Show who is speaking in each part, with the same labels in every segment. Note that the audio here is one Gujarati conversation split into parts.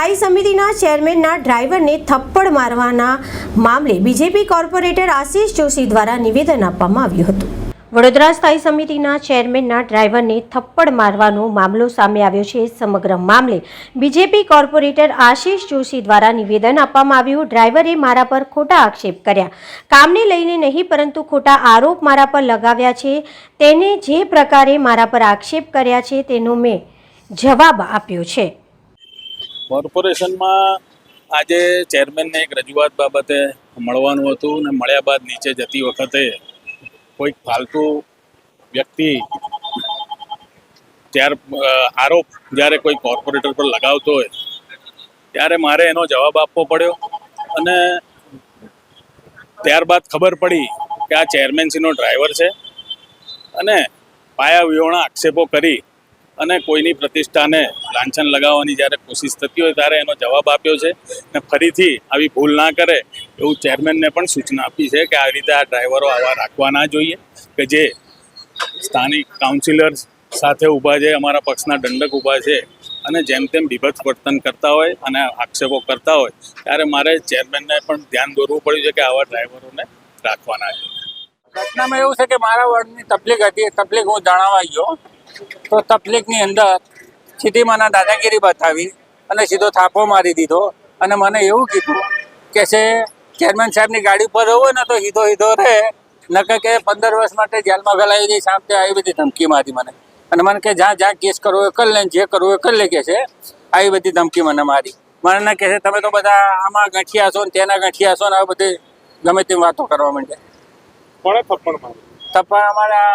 Speaker 1: સ્થાયી સમિતિના ચેરમેનના ડ્રાઈવરને થપ્પડ મારવાના મામલે બીજેપી કોર્પોરેટર આશીષ જોશી દ્વારા નિવેદન આપવામાં આવ્યું હતું. વડોદરા સ્થાયી સમિતિના ચેરમેનના ડ્રાઈવરને થપ્પડ મારવાનો મામલો સામે આવ્યો છે. સમગ્ર મામલે બીજેપી કોર્પોરેટર આશીષ જોશી દ્વારા નિવેદન આપવામાં આવ્યું. ડ્રાઈવરે મારા પર ખોટા આક્ષેપ કર્યા. કામને લઈને નહીં, પરંતુ ખોટા આરોપ મારા પર લગાવ્યા છે. તેને જે પ્રકારે મારા પર આક્ષેપ કર્યા છે, તેનો મેં જવાબ આપ્યો છે.
Speaker 2: કોર્પોરેશનમાં આજે ચેરમેનને એક રજૂઆત બાબતે મળવાનું હતું ને મળ્યા બાદ નીચે જતી વખતે કોઈક ફાલતુ વ્યક્તિ ત્યાર આરોપ જ્યારે કોઈ કોર્પોરેટર પર લગાવતો હોય, ત્યારે મારે એનો જવાબ આપવો પડ્યો અને ત્યારબાદ ખબર પડી કે આ ચેરમેનસીનો ડ્રાઈવર છે અને પાયા વિહોણા આક્ષેપો કરી અને કોઈની પ્રતિષ્ઠાને લાંછન લગાવવાની જ્યારે કોશિશ થતી હોય ત્યારે એનો જવાબ આપ્યો છે ને ફરીથી આવી ભૂલ ના કરે એવું ચેરમેનને પણ સૂચના આપી છે કે આવી રીતે આ ડ્રાઈવરો આવા રાખવા ના જોઈએ કે જે સ્થાનિક કાઉન્સિલર્સ સાથે ઊભા છે, અમારા પક્ષના દંડક ઊભા છે અને જેમ તેમ બીભત્સ વર્તન કરતા હોય અને આક્ષેપો કરતા હોય ત્યારે મારે ચેરમેનને પણ ધ્યાન દોરવું પડ્યું છે કે આવા ડ્રાઈવરોને રાખવાના છે
Speaker 3: ઘટનામાં એવું છે કે મારા વર્ડની તકલીફ હતી તકલીફ હું જણાવાઈ ગયો. તો તકલીફની અંદર સીધી મને દાદાગીરી બતાવી અને સીધો થાપો મારી દીધો. અને મને એવું કીધું કે છે ચેરમેન સાહેબની ગાડી ઉપર રહું ને તો સીધો સીધો રહે. નકર કે પંદર વર્ષ માટે જેલમાં ગલાવી દઈ તે આવી બધી ધમકી મારી મને. અને મને કે જ્યાં જ્યાં કેસ કરવો એ કરી લે જે કરવું એ કરી લે કે છે. આવી બધી ધમકી મને મારી. મને કહે છે તમે તો બધા આમાં ગંઠિયા છો ને તેના ગંઠિયા છો ને આ બધી ગમે તેમ વાતો કરવા માંડ્યા.
Speaker 2: કોણે થપ્પડ
Speaker 3: અમારા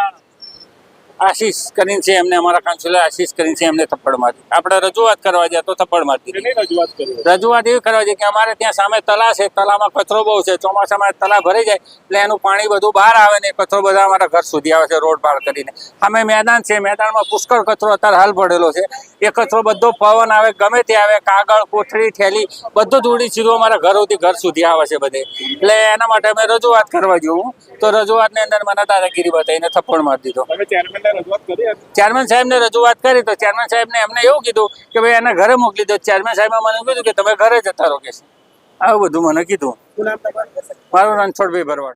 Speaker 3: આશીષ કરીને છે એમને અમારા કાઉન્સિલર આશીષ કરીને છે એમને થપ્પડ મારી. આપણે રજૂઆત કરવા જાય તો થપ્પડ મારતી
Speaker 2: રજૂઆત
Speaker 3: એવી કરવા જાય કે અમારે ત્યાં સામે તલા છે તલામાં કચરો બહુ છે ચોમાસામાં તલા ભરાઈ જાય એટલે એનું પાણી બધું બહાર આવે ને કચરો બધા અમારા ઘર સુધી આવે છે રોડ પાર કરીને. અમે મેદાન છે મેદાનમાં પુષ્કળ કચરો અત્યારે હાલ પડેલો છે. એ કચરો બધો પવન આવે ગમે તે આવે કાગળ કોથળી થેલી બધું ધૂળી સીધું અમારા ઘર સુધી ઘર સુધી આવે છે બધે. એટલે એના માટે અમે રજૂઆત કરવા જેવું તો રજૂઆતની અંદર મને દાદાગીરી બતાવીને થપ્પડ મારી દીધો. ચેરમેન સાહેબને રજૂઆત કરી તો ચેરમેન સાહેબને એમને એવું કીધું કે ભાઈ એને ઘરે મોકલી દો. ચેરમેન સાહેબે મને કીધું કે તમે ઘરે જતા રહો. કે આવું બધું મને કીધું. મારું રણછોડભાઈ ભરવાડ.